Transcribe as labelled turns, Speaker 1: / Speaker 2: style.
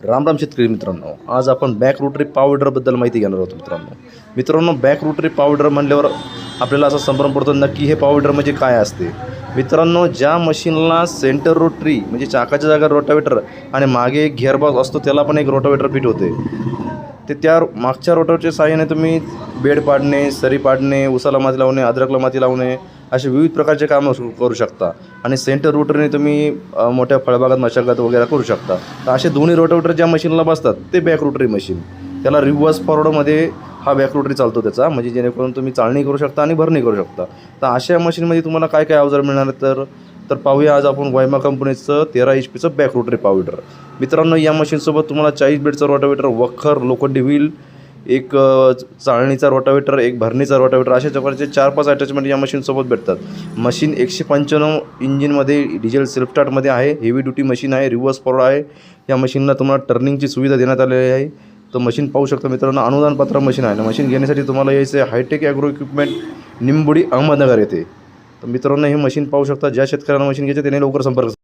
Speaker 1: राम राम शेतकरी मित्रांनो आज आपण बॅक रोटरी पावडरबद्दल माहिती घेणार आहोत मित्रांनो. मित्रांनो बॅक रोटरी पावडर म्हणल्यावर आपल्याला असा संभ्रम पडतो नक्की हे पावडर म्हणजे काय असते? मित्रांनो ज्या मशीनला सेंटर रोटरी म्हणजे चाकाच्या जागा रोटावेटर आणि मागे एक घेअरबॉक्स असतो त्याला पण एक रोटावेटर फिट होते. ते त्या मागच्या रोटरच्या साहाय्याने तुम्ही बेड पाडणे सरी पाडणे उसाला माती लावणे अद्रकला माती लावणे असे विविध प्रकारचे कामं करू शकता. आणि सेंटर रोटरने तुम्ही मोठ्या फळबागात मशागत वगैरे करू शकता. तर असे दोन्ही रोटोवेटर ज्या मशीनला बसतात ते बॅक रोटरी मशीन त्याला रिव्हर्स फॉरवर्डमध्ये हा बॅक रोटरी चालतो त्याचा म्हणजे जेणेकरून तुम्ही चालणी करू शकता आणि भरणी करू शकता. तर अशा मशीनमध्ये तुम्हाला काय काय अवजार मिळणार तर तर पाहूया आज आपण वायमा कंपनीचं तेरा एच पीचं बॅक रोटरी पावडर मित्रांनो या मशीनसोबत तुम्हाला चाळीस बेडचं रोटावेटर वखर लोखंडी व्हील एक चाळणीचा रोटावेटर एक भरणीचा रोटावेटर अशा प्रकारचे चार पाच अटॅचमेंट या मशीनसोबत भेटतात. मशीन एकशे पंच्याण्णव इंजिनमध्ये डिझेल सेल्फ स्टार्टमध्ये आहे हेवी ड्युटी मशीन आहे रिव्हर्स पॉवर आहे. या मशीनला तुम्हाला टर्निंगची सुविधा देण्यात आलेली आहे. तर मशीन पाहू शकता मित्रांनो अनुदानपात्र मशीन आहे. ना मशीन घेण्यासाठी तुम्हाला यायचं आहे hi tech agro equipment Nimbudi Ahmednagar येथे. तर मित्रांनो हे मशीन पाहू शकता. ज्या शेतकऱ्यांना मशीन घ्यायचे त्याने लवकर संपर्क